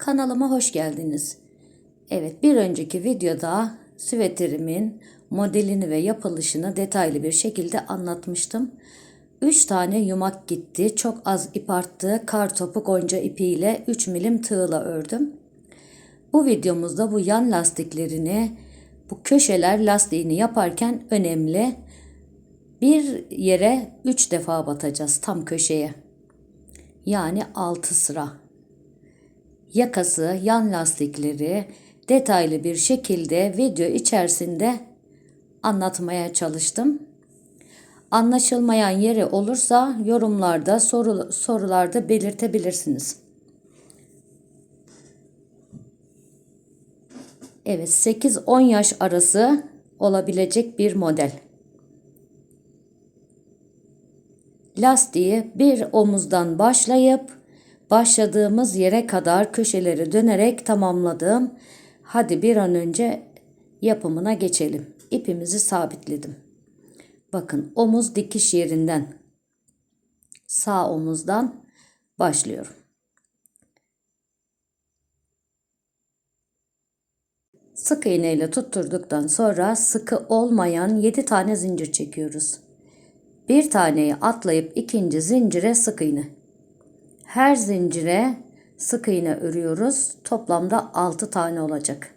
Kanalıma hoş geldiniz. Evet bir önceki videoda süveterimin modelini ve yapılışını detaylı bir şekilde anlatmıştım. 3 tane yumak gitti. Çok az ip arttı. Kar topu gonca ipiyle 3 milim tığla ördüm. Bu videomuzda bu yan lastiklerini bu köşeler lastiğini yaparken önemli. Bir yere 3 defa batacağız tam köşeye. Yani 6 sıra yakası, yan lastikleri detaylı bir şekilde video içerisinde anlatmaya çalıştım. Anlaşılmayan yeri olursa yorumlarda, soru, sorularda belirtebilirsiniz. Evet 8-10 yaş arası olabilecek bir model. Lastiği bir omuzdan başlayıp başladığımız yere kadar köşeleri dönerek tamamladım. Hadi bir an önce yapımına geçelim. İpimizi sabitledim. Bakın omuz dikiş yerinden sağ omuzdan başlıyorum. Sık iğne ile tutturduktan sonra sıkı olmayan 7 tane zincir çekiyoruz. Bir taneyi atlayıp ikinci zincire sık iğne. Her zincire sık iğne örüyoruz. Toplamda 6 tane olacak.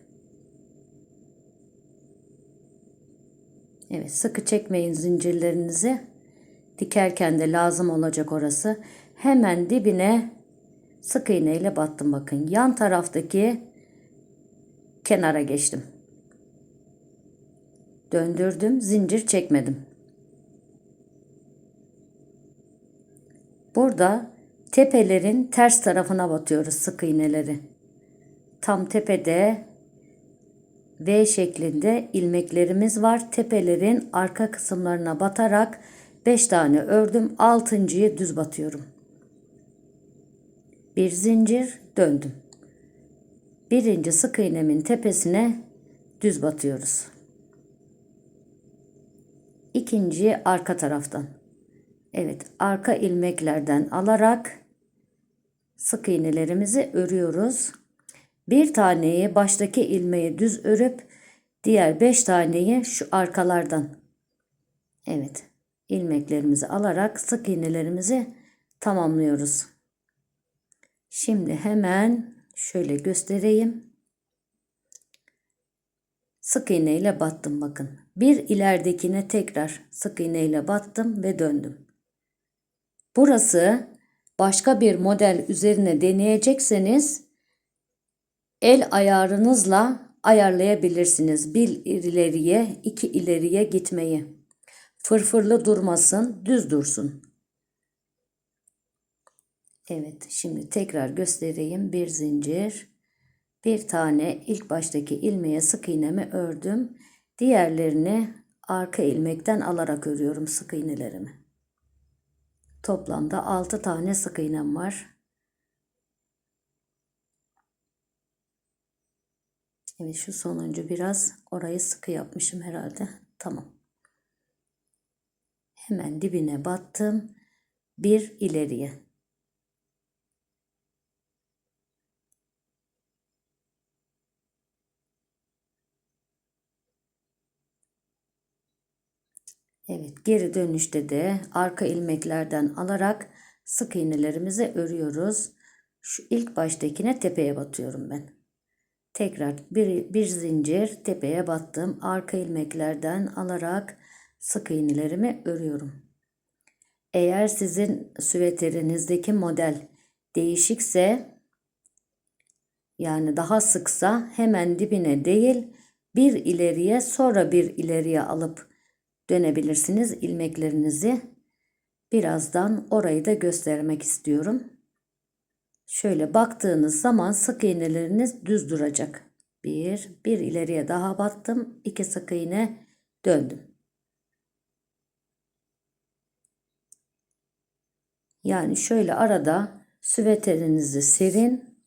Evet sıkı çekmeyin zincirlerinizi. Dikerken de lazım olacak orası. Hemen dibine sık iğne ile battım bakın. Yan taraftaki kenara geçtim. Döndürdüm, zincir çekmedim. Burada tepelerin ters tarafına batıyoruz sık iğneleri. Tam tepede V şeklinde ilmeklerimiz var. Tepelerin arka kısımlarına batarak 5 tane ördüm. 6.yı düz batıyorum. Bir zincir döndüm. Birinci sık iğnemin tepesine düz batıyoruz. İkinciyi arka taraftan. Evet arka ilmeklerden alarak sık iğnelerimizi örüyoruz. Bir taneyi baştaki ilmeği düz örüp diğer beş taneyi şu arkalardan evet ilmeklerimizi alarak sık iğnelerimizi tamamlıyoruz. Şimdi hemen şöyle göstereyim. Sık iğne ile battım bakın. Bir ileridekine tekrar sık iğne ile battım ve döndüm. Burası başka bir model üzerine deneyecekseniz el ayarınızla ayarlayabilirsiniz. Bir ileriye, iki ileriye gitmeyi. Fırfırlı durmasın, düz dursun. Evet, şimdi tekrar göstereyim. Bir zincir, bir tane ilk baştaki ilmeğe sık iğnemi ördüm. Diğerlerini arka ilmekten alarak örüyorum sık iğnelerimi. Toplamda 6 tane sık iğnem var. Evet şu sonuncu biraz orayı sıkı yapmışım herhalde. Tamam. Hemen dibine battım. Bir ileriye. Evet geri dönüşte de arka ilmeklerden alarak sık iğnelerimizi örüyoruz. Şu ilk baştakine tepeye batıyorum ben. Tekrar bir, bir zincir tepeye battım. Arka ilmeklerden alarak sık iğnelerimi örüyorum. Eğer sizin süveterinizdeki model değişikse yani daha sıksa hemen dibine değil bir ileriye sonra bir ileriye alıp dönebilirsiniz ilmeklerinizi. Birazdan orayı da göstermek istiyorum. Şöyle baktığınız zaman sık iğneleriniz düz duracak. Bir, bir ileriye daha battım. iki sık iğne döndüm. Yani şöyle arada süveterinizi serin.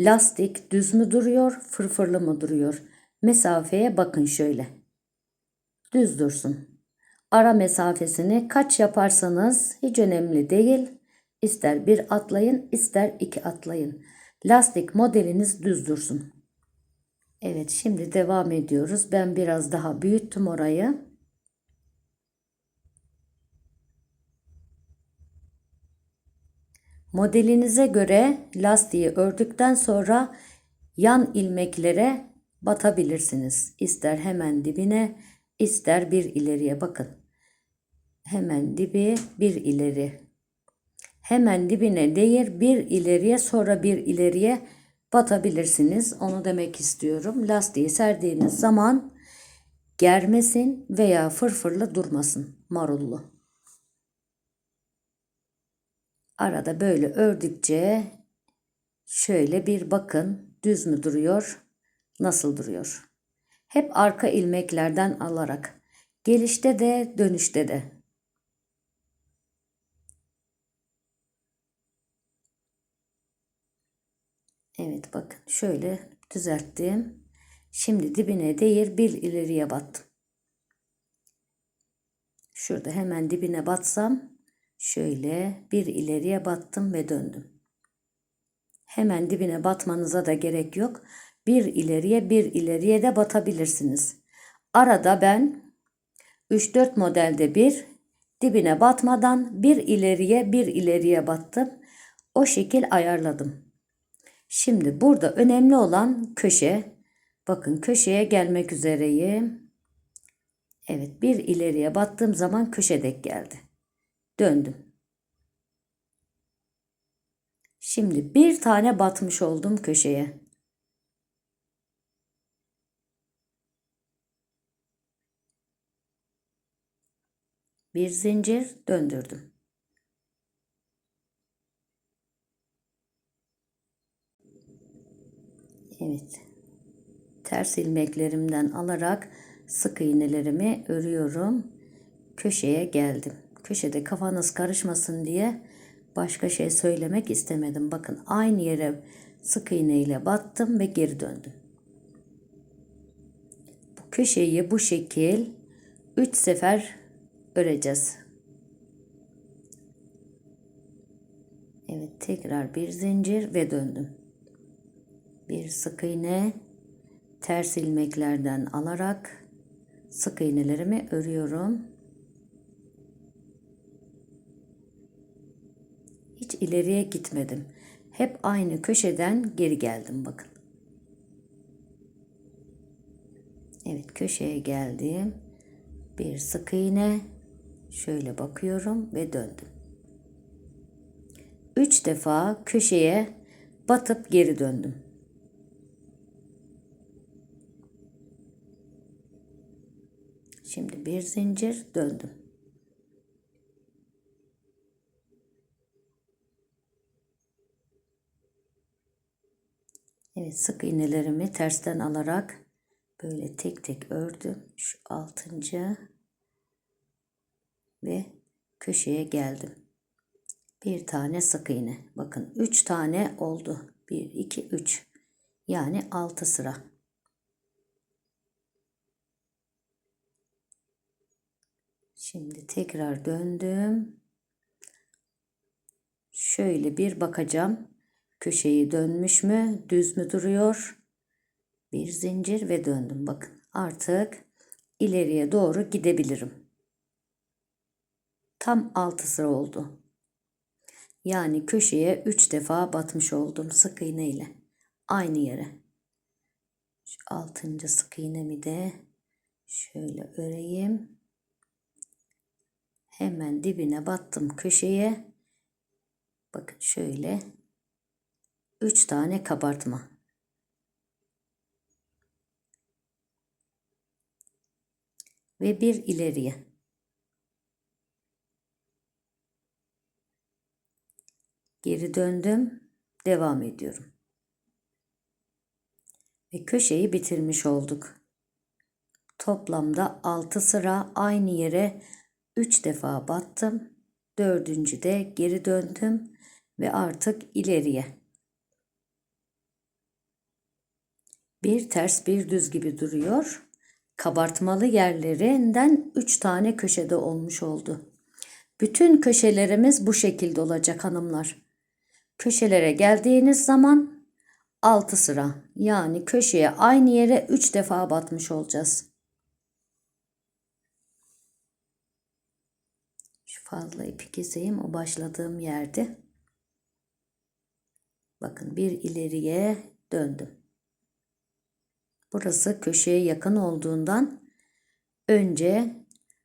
Lastik düz mü duruyor, fırfırlı mı duruyor? Mesafeye bakın şöyle düz dursun. Ara mesafesini kaç yaparsanız hiç önemli değil. İster bir atlayın ister iki atlayın. lastik modeliniz düz dursun. Evet şimdi devam ediyoruz. Ben biraz daha büyüttüm orayı. Modelinize göre lastiği ördükten sonra yan ilmeklere batabilirsiniz. İster hemen dibine, ister bir ileriye bakın. Hemen dibi, bir ileri. Hemen dibine değil, bir ileriye sonra bir ileriye batabilirsiniz. Onu demek istiyorum. Lastiği serdiğiniz zaman germesin veya fırfırlı durmasın marullu. Arada böyle ördükçe şöyle bir bakın düz mü duruyor, nasıl duruyor. Hep arka ilmeklerden alarak gelişte de dönüşte de. Evet bakın şöyle düzelttim. Şimdi dibine değil bir ileriye battım. Şurada hemen dibine batsam şöyle bir ileriye battım ve döndüm. Hemen dibine batmanıza da gerek yok. Bir ileriye bir ileriye de batabilirsiniz. Arada ben 3-4 modelde bir dibine batmadan bir ileriye bir ileriye battım. O şekil ayarladım. Şimdi burada önemli olan köşe. Bakın köşeye gelmek üzereyim. Evet bir ileriye battığım zaman köşe dek geldi. Döndüm. Şimdi bir tane batmış oldum köşeye. Bir zincir döndürdüm. Evet. Ters ilmeklerimden alarak sık iğnelerimi örüyorum. Köşeye geldim. Köşede kafanız karışmasın diye başka şey söylemek istemedim. Bakın aynı yere sık iğne ile battım ve geri döndüm. Bu köşeyi bu şekil 3 sefer öreceğiz. Evet tekrar bir zincir ve döndüm bir sık iğne ters ilmeklerden alarak sık iğnelerimi örüyorum. Hiç ileriye gitmedim. Hep aynı köşeden geri geldim bakın. Evet köşeye geldim. Bir sık iğne şöyle bakıyorum ve döndüm. Üç defa köşeye batıp geri döndüm. Şimdi bir zincir döndüm. Evet sık iğnelerimi tersten alarak böyle tek tek ördüm. Şu altıncı ve köşeye geldim. Bir tane sık iğne. Bakın üç tane oldu. Bir, iki, üç. Yani altı sıra. Şimdi tekrar döndüm. Şöyle bir bakacağım. Köşeyi dönmüş mü? Düz mü duruyor? Bir zincir ve döndüm. Bakın artık ileriye doğru gidebilirim. Tam 6 sıra oldu. Yani köşeye 3 defa batmış oldum sık iğne ile. Aynı yere. Şu 6. sık iğnemi de şöyle öreyim. Hemen dibine battım köşeye. Bakın şöyle. 3 tane kabartma. Ve bir ileriye. Geri döndüm. Devam ediyorum. Ve köşeyi bitirmiş olduk. Toplamda 6 sıra aynı yere 3 defa battım. Dördüncü de geri döndüm ve artık ileriye. Bir ters bir düz gibi duruyor. Kabartmalı yerlerinden 3 tane köşede olmuş oldu. Bütün köşelerimiz bu şekilde olacak hanımlar. Köşelere geldiğiniz zaman 6 sıra. Yani köşeye aynı yere 3 defa batmış olacağız. Şu fazla ipi keseyim. O başladığım yerde. Bakın bir ileriye döndüm. Burası köşeye yakın olduğundan önce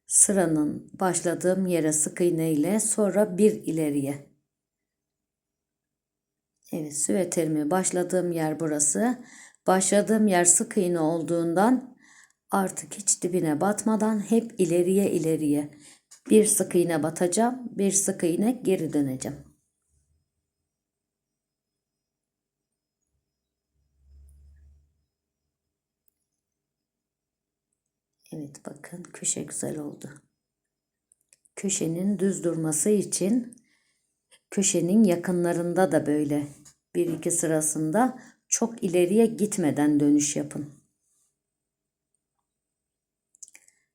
sıranın başladığım yere sık iğne ile sonra bir ileriye. Evet süveterimi başladığım yer burası. Başladığım yer sık iğne olduğundan artık hiç dibine batmadan hep ileriye ileriye. Bir sık iğne batacağım, bir sık iğne geri döneceğim. Evet bakın köşe güzel oldu. Köşenin düz durması için köşenin yakınlarında da böyle bir iki sırasında çok ileriye gitmeden dönüş yapın.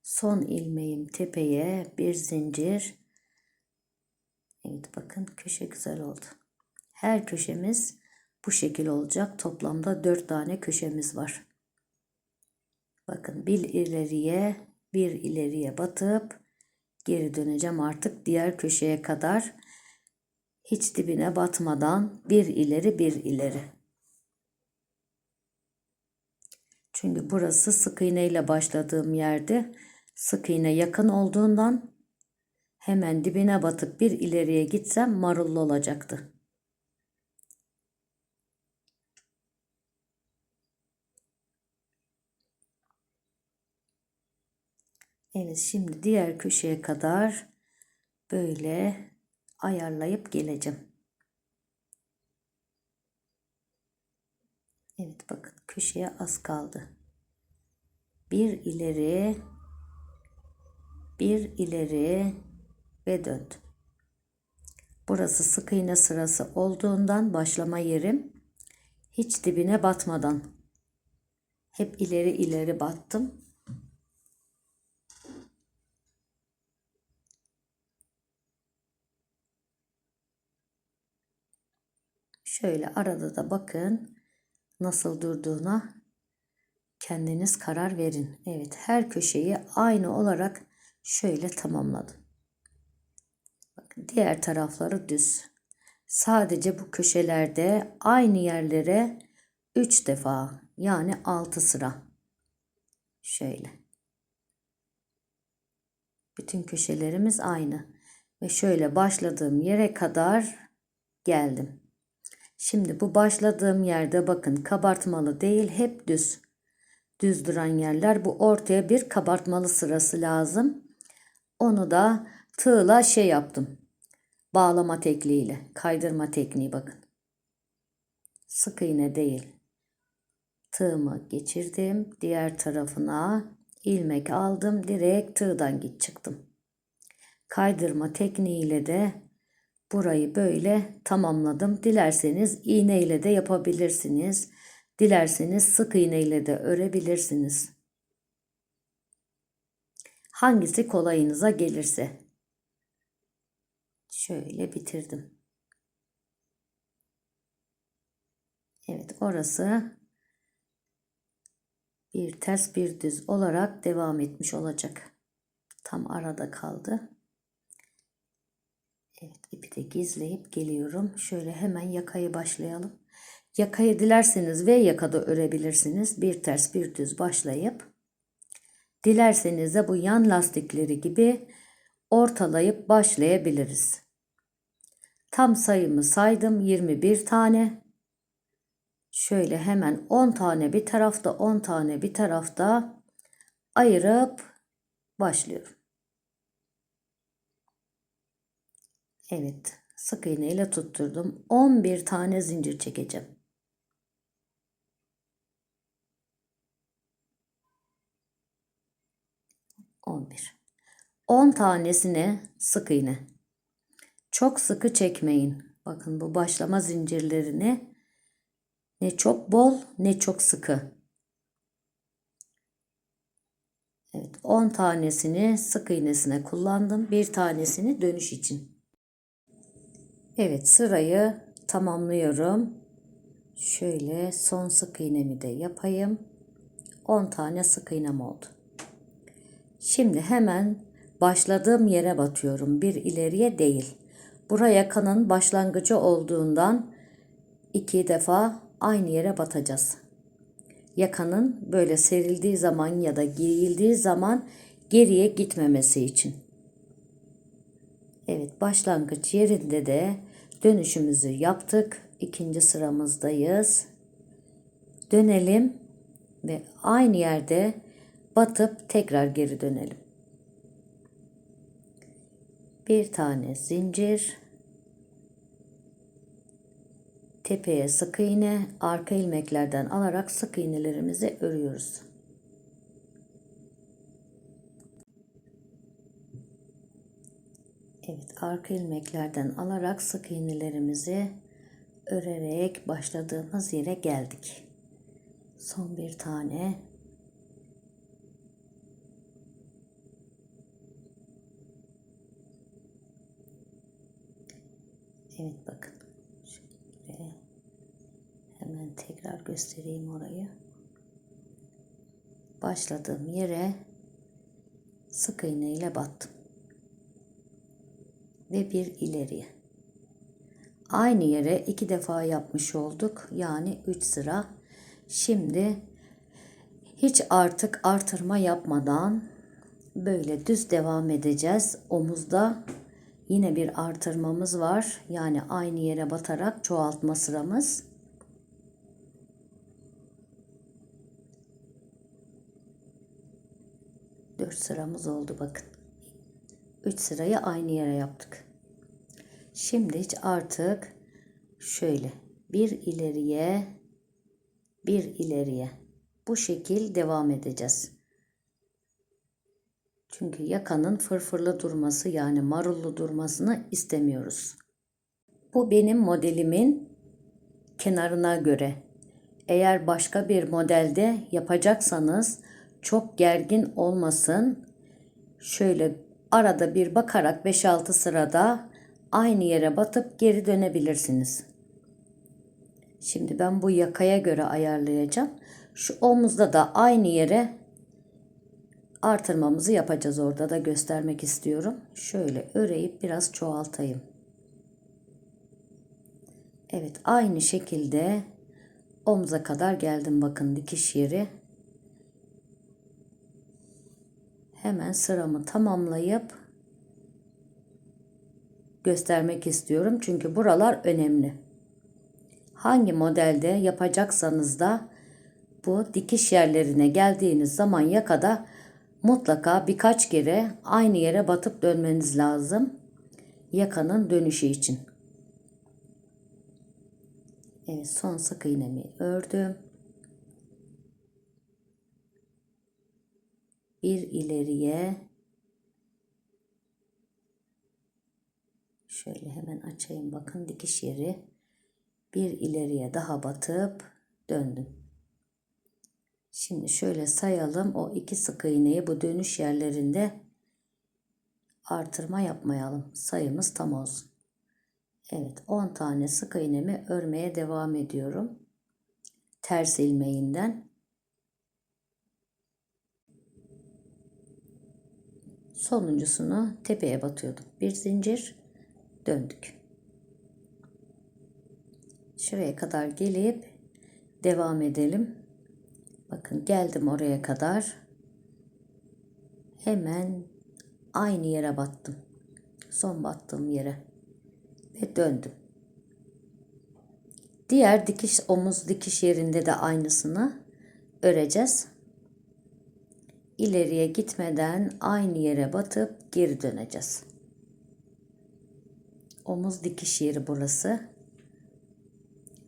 Son ilmeğim tepeye bir zincir. Evet bakın köşe güzel oldu. Her köşemiz bu şekil olacak. Toplamda 4 tane köşemiz var. Bakın bir ileriye bir ileriye batıp geri döneceğim artık diğer köşeye kadar hiç dibine batmadan bir ileri bir ileri. Çünkü burası sık iğne ile başladığım yerde sık iğne yakın olduğundan hemen dibine batıp bir ileriye gitsem marullu olacaktı. Evet şimdi diğer köşeye kadar böyle ayarlayıp geleceğim. Evet bakın köşeye az kaldı. Bir ileri bir ileri ve döndüm. Burası sık iğne sırası olduğundan başlama yerim hiç dibine batmadan hep ileri ileri battım. Şöyle arada da bakın nasıl durduğuna kendiniz karar verin. Evet her köşeyi aynı olarak şöyle tamamladım. Bakın diğer tarafları düz. Sadece bu köşelerde aynı yerlere 3 defa yani 6 sıra. Şöyle. Bütün köşelerimiz aynı. Ve şöyle başladığım yere kadar geldim. Şimdi bu başladığım yerde bakın kabartmalı değil hep düz. Düz duran yerler bu ortaya bir kabartmalı sırası lazım. Onu da tığla şey yaptım. Bağlama tekniğiyle kaydırma tekniği bakın. Sık iğne değil. Tığımı geçirdim. Diğer tarafına ilmek aldım. Direkt tığdan git çıktım. Kaydırma tekniğiyle de burayı böyle tamamladım. Dilerseniz iğne ile de yapabilirsiniz. Dilerseniz sık iğne ile de örebilirsiniz. Hangisi kolayınıza gelirse. Şöyle bitirdim. Evet orası bir ters bir düz olarak devam etmiş olacak. Tam arada kaldı. Evet ipi de gizleyip geliyorum. Şöyle hemen yakayı başlayalım. Yakayı dilerseniz V yakada örebilirsiniz. Bir ters bir düz başlayıp dilerseniz de bu yan lastikleri gibi ortalayıp başlayabiliriz. Tam sayımı saydım 21 tane. Şöyle hemen 10 tane bir tarafta 10 tane bir tarafta ayırıp başlıyorum. Evet. Sık iğne ile tutturdum. 11 tane zincir çekeceğim. On bir. On tanesine sık iğne. Çok sıkı çekmeyin. Bakın bu başlama zincirlerini ne çok bol ne çok sıkı. Evet 10 tanesini sık iğnesine kullandım. Bir tanesini dönüş için. Evet sırayı tamamlıyorum. Şöyle son sık iğnemi de yapayım. 10 tane sık iğnem oldu. Şimdi hemen başladığım yere batıyorum. Bir ileriye değil. Buraya kanın başlangıcı olduğundan iki defa aynı yere batacağız. Yakanın böyle serildiği zaman ya da giyildiği zaman geriye gitmemesi için. Evet başlangıç yerinde de dönüşümüzü yaptık. İkinci sıramızdayız. Dönelim ve aynı yerde batıp tekrar geri dönelim. Bir tane zincir. Tepeye sık iğne, arka ilmeklerden alarak sık iğnelerimizi örüyoruz. Evet, arka ilmeklerden alarak sık iğnelerimizi örerek başladığımız yere geldik. Son bir tane. Evet bakın. Şöyle hemen tekrar göstereyim orayı. Başladığım yere sık iğne ile battım. Ve bir ileriye. Aynı yere iki defa yapmış olduk. Yani 3 sıra. Şimdi hiç artık artırma yapmadan böyle düz devam edeceğiz. Omuzda yine bir artırmamız var. Yani aynı yere batarak çoğaltma sıramız. Dört sıramız oldu bakın. Üç sırayı aynı yere yaptık. Şimdi hiç artık şöyle bir ileriye bir ileriye bu şekil devam edeceğiz. Çünkü yakanın fırfırlı durması yani marullu durmasını istemiyoruz. Bu benim modelimin kenarına göre. Eğer başka bir modelde yapacaksanız çok gergin olmasın. Şöyle arada bir bakarak 5-6 sırada aynı yere batıp geri dönebilirsiniz. Şimdi ben bu yakaya göre ayarlayacağım. Şu omuzda da aynı yere artırmamızı yapacağız. Orada da göstermek istiyorum. Şöyle öreyip biraz çoğaltayım. Evet aynı şekilde omuza kadar geldim. Bakın dikiş yeri. Hemen sıramı tamamlayıp göstermek istiyorum. Çünkü buralar önemli. Hangi modelde yapacaksanız da bu dikiş yerlerine geldiğiniz zaman yakada mutlaka birkaç kere aynı yere batıp dönmeniz lazım. Yakanın dönüşü için. Evet son sık iğnemi ördüm. Bir ileriye şöyle hemen açayım bakın dikiş yeri bir ileriye daha batıp döndüm. Şimdi şöyle sayalım o iki sık iğneyi bu dönüş yerlerinde artırma yapmayalım. Sayımız tam olsun. Evet 10 tane sık iğnemi örmeye devam ediyorum. Ters ilmeğinden. Sonuncusunu tepeye batıyordum. Bir zincir döndük. Şuraya kadar gelip devam edelim. Bakın geldim oraya kadar. Hemen aynı yere battım. Son battığım yere. Ve döndüm. Diğer dikiş omuz dikiş yerinde de aynısını öreceğiz. İleriye gitmeden aynı yere batıp geri döneceğiz. Omuz dikiş yeri burası.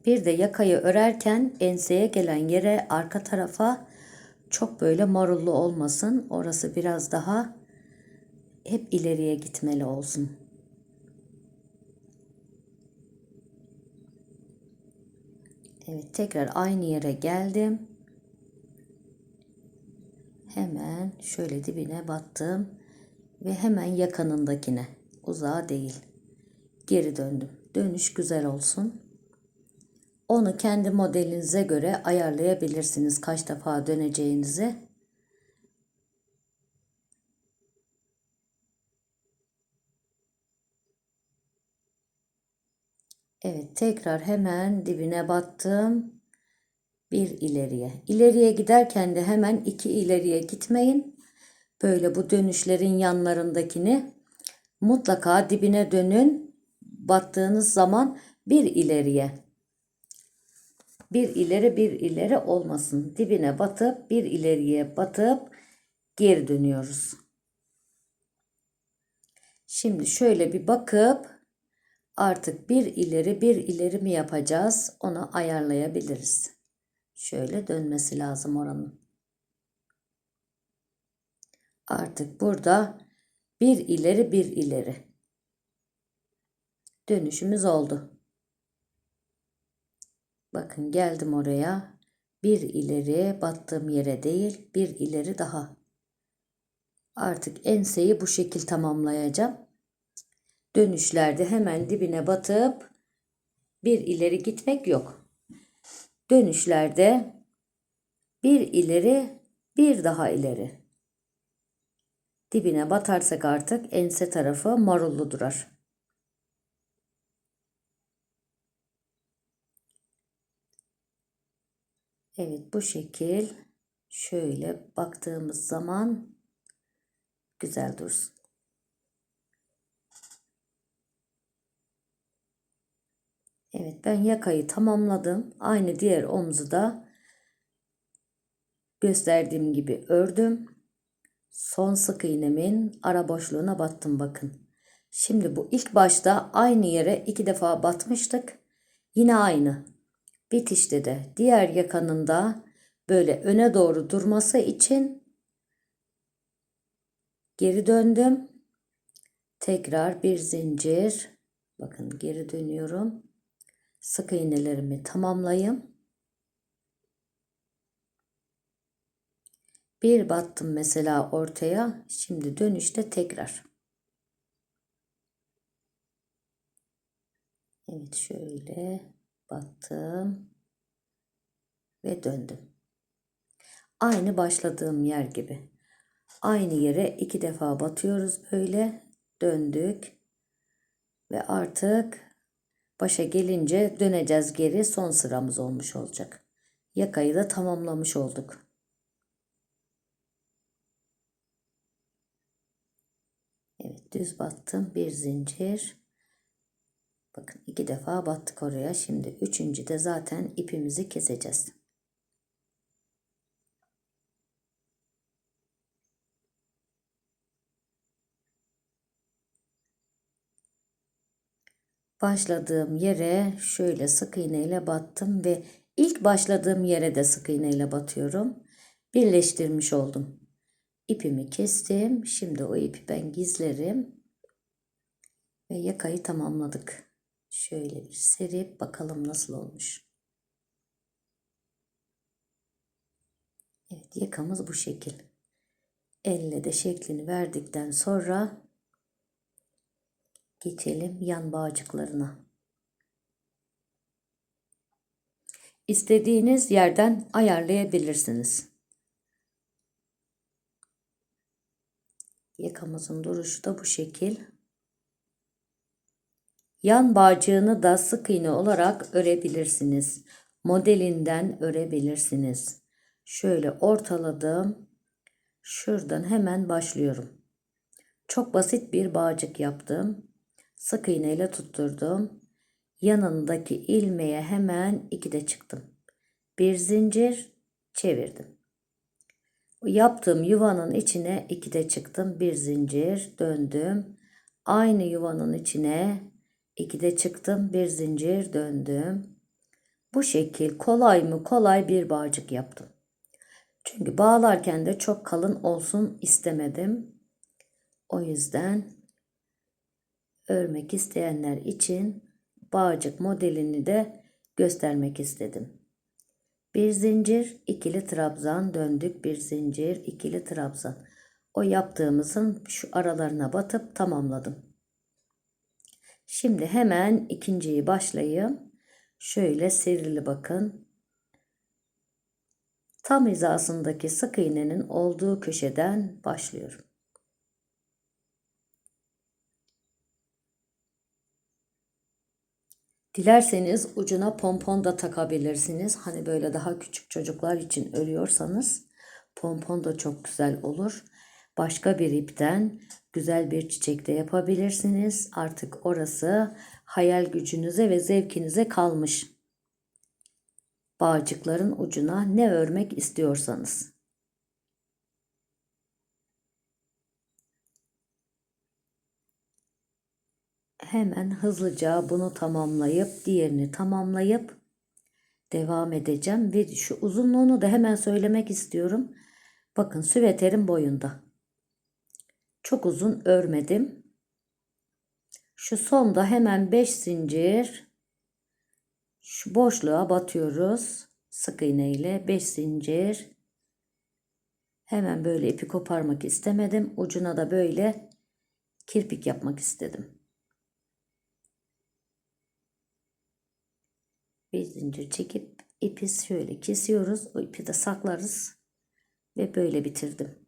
Bir de yakayı örerken enseye gelen yere arka tarafa çok böyle marullu olmasın. Orası biraz daha hep ileriye gitmeli olsun. Evet tekrar aynı yere geldim. Hemen şöyle dibine battım ve hemen yakanındakine uzağa değil geri döndüm. Dönüş güzel olsun. Onu kendi modelinize göre ayarlayabilirsiniz kaç defa döneceğinizi. Evet tekrar hemen dibine battım. Bir ileriye. İleriye giderken de hemen iki ileriye gitmeyin. Böyle bu dönüşlerin yanlarındakini mutlaka dibine dönün. Battığınız zaman bir ileriye. Bir ileri bir ileri olmasın. Dibine batıp bir ileriye batıp geri dönüyoruz. Şimdi şöyle bir bakıp artık bir ileri bir ileri mi yapacağız onu ayarlayabiliriz. Şöyle dönmesi lazım oranın. Artık burada bir ileri bir ileri dönüşümüz oldu. Bakın geldim oraya. Bir ileri battığım yere değil, bir ileri daha. Artık enseyi bu şekil tamamlayacağım. Dönüşlerde hemen dibine batıp bir ileri gitmek yok. Dönüşlerde bir ileri, bir daha ileri. Dibine batarsak artık ense tarafı marullu durar. Evet bu şekil şöyle baktığımız zaman güzel dursun. Evet ben yakayı tamamladım. Aynı diğer omzu da gösterdiğim gibi ördüm. Son sık iğnemin ara boşluğuna battım bakın. Şimdi bu ilk başta aynı yere iki defa batmıştık. Yine aynı. Bitişte de diğer yakanında böyle öne doğru durması için geri döndüm. Tekrar bir zincir. Bakın geri dönüyorum. Sık iğnelerimi tamamlayayım. Bir battım mesela ortaya. Şimdi dönüşte tekrar. Evet şöyle battım ve döndüm. Aynı başladığım yer gibi. Aynı yere iki defa batıyoruz böyle. Döndük. Ve artık başa gelince döneceğiz geri. Son sıramız olmuş olacak. Yakayı da tamamlamış olduk. Evet düz battım. Bir zincir. Bakın iki defa battık oraya. Şimdi üçüncü de zaten ipimizi keseceğiz. Başladığım yere şöyle sık iğne ile battım ve ilk başladığım yere de sık iğne ile batıyorum. Birleştirmiş oldum. İpimi kestim. Şimdi o ipi ben gizlerim. Ve yakayı tamamladık. Şöyle bir serip bakalım nasıl olmuş. Evet yakamız bu şekil. Elle de şeklini verdikten sonra geçelim yan bağcıklarına. İstediğiniz yerden ayarlayabilirsiniz. Yakamızın duruşu da bu şekil. Yan bağcığını da sık iğne olarak örebilirsiniz. Modelinden örebilirsiniz. Şöyle ortaladım. Şuradan hemen başlıyorum. Çok basit bir bağcık yaptım. Sık iğne ile tutturdum. Yanındaki ilmeğe hemen ikide çıktım. Bir zincir çevirdim. Yaptığım yuvanın içine ikide çıktım. Bir zincir döndüm. Aynı yuvanın içine 2'de çıktım. Bir zincir döndüm. Bu şekil kolay mı kolay bir bağcık yaptım. Çünkü bağlarken de çok kalın olsun istemedim. O yüzden örmek isteyenler için bağcık modelini de göstermek istedim. Bir zincir, ikili trabzan döndük. Bir zincir, ikili trabzan. O yaptığımızın şu aralarına batıp tamamladım. Şimdi hemen ikinciyi başlayayım. Şöyle serili bakın. Tam hizasındaki sık iğnenin olduğu köşeden başlıyorum. Dilerseniz ucuna pompon da takabilirsiniz. Hani böyle daha küçük çocuklar için örüyorsanız pompon da çok güzel olur. Başka bir ipten güzel bir çiçek de yapabilirsiniz. Artık orası hayal gücünüze ve zevkinize kalmış. Bağcıkların ucuna ne örmek istiyorsanız. Hemen hızlıca bunu tamamlayıp diğerini tamamlayıp devam edeceğim ve şu uzunluğunu da hemen söylemek istiyorum. Bakın süveterin boyunda. Çok uzun örmedim. Şu sonda hemen 5 zincir şu boşluğa batıyoruz. Sık iğne ile 5 zincir. Hemen böyle ipi koparmak istemedim. Ucuna da böyle kirpik yapmak istedim. Bir zincir çekip ipi şöyle kesiyoruz. O ipi de saklarız. Ve böyle bitirdim.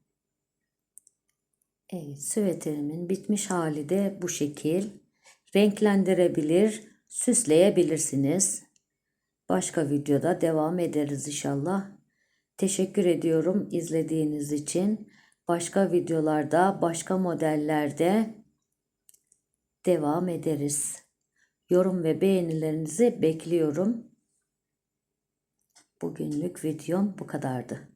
Evet, süveterimin bitmiş hali de bu şekil. Renklendirebilir, süsleyebilirsiniz. Başka videoda devam ederiz inşallah. Teşekkür ediyorum izlediğiniz için. Başka videolarda, başka modellerde devam ederiz. Yorum ve beğenilerinizi bekliyorum. Bugünlük videom bu kadardı.